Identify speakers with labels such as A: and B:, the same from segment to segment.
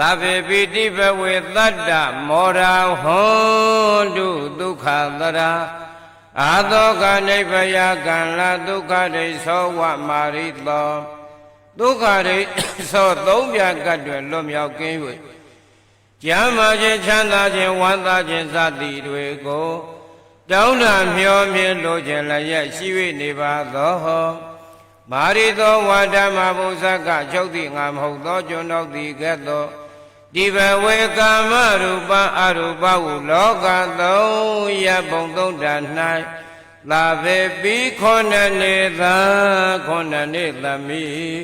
A: သဗ္ဗေပိတိဘဝေတတ္တမောရာဟွန်တုဒုက္ခသရာအာသောကနိဗ္ဗယကံလဒုက္ခဒိသောဝမာရိသောဒုက္ခဒိသောသုံးပြကတ်တွင်လွတ်မြောက်ကင်း၍ကျမ်းမာခြင်းချမ်းသာခြင်းဝမ်းသာခြင်းစသည်တွေကိုတောင်းတမျှော်မြင်လိုခြင်းလည်းရရှိ၍နေပါသောဟောမာရိသောဝါဓမ္မဘုဇကချုပ်သည့်ငါမဟုတ်သောကျွန်တော်သည်ကဲ့သို့ ဒီဘဝေကာမရူပအရူပဟုလောကသုံးရပုံသုံးတ၌လာပေပြီးခွန်နေသာခွန်နေသမီး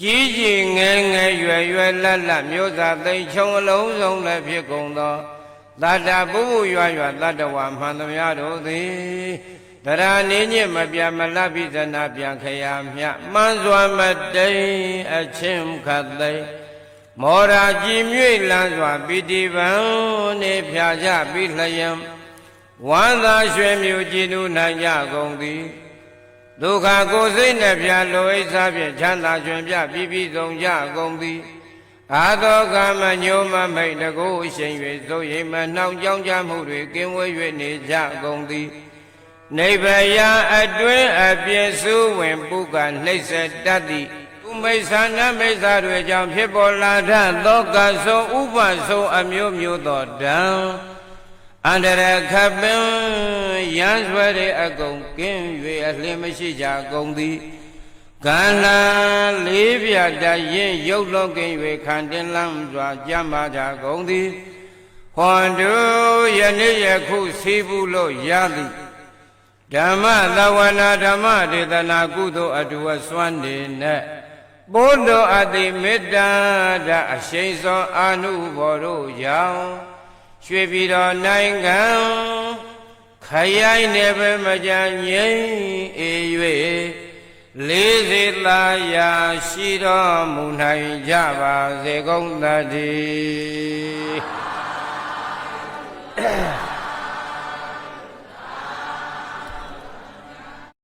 A: ကြီးကြီးငယ်ငယ်ရွယ်ရွယ်လတ်လတ်မျိုးစားသိမ်ချုံအလုံးစုံလည်းဖြစ်ကုန်သောတတ္တပုဗ္ဗရွာရွာတတ္တဝါမှန်သမျှတို့သည်တရာနေညစ်မပြမလတ်ပိသနာပြန်ခရာမြမှန်စွာမတိန်အချင်းခတ်သိမ်း မောရာကြည်မြွေလန်းစွာပိတိပံနေဖြာကြပြီးလျံဝမ်းသာရွှင်မြူကြည်နူးနိုင်ကြကုန်သည်ဒုက္ခကိုယ်စိတ်နှပြလိုအိဆာဖြင့်ချမ်းသာကျွင်ပြပြီးပြီးဆုံးကြကုန်သည်အာသောကမညိုမမိတ်တကိုအရှိန်၍သို့ရိမ်မနှောင်ကြောင်းကြမှုတွေကင်းဝေး၍နေကြကုန်သည်နိဗ္ဗယအတွင်းအပြည့်စုံဝင်ပုဂ္ဂနှိမ့်ဆက်တတ်သည်ဥ မိစ္ဆာနမိစ္ဆာတွေကြောင့်ဖြစ်ပေါ်လာထသောကဆုံးဥပဆုံးအမျိုးမျိုးသောဓံအန္တရခပင်ရန်ဆွဲတဲ့အကုန်ကင်း၍အလင်းမရှိကြကုန်သည်ကံလာလေးပြတရင်ရုပ်လုံးကင်း၍ခန္တင်လန်းစွာကြမ်းပါကြကုန်သည်ဟွန်တို့ယနေ့ယခုစီးဘူးလို့ရသည်ဓမ္မသဝနာဓမ္မဒေသနာကုသိုလ်အတူအစွမ်းနေနဲ့ ဘုဒ္ဓအတိမေတ္တာဓာအရှိန်စောအာနုဘော်တို့ကြောင့်ရွှေပြည်တော်နိုင်ငံခရိုင်နယ်ပဲမကြငြိမ်အေ၍လေးစေသာယာရှိတော်မူနိုင်ကြပါစေကုန်သတည်း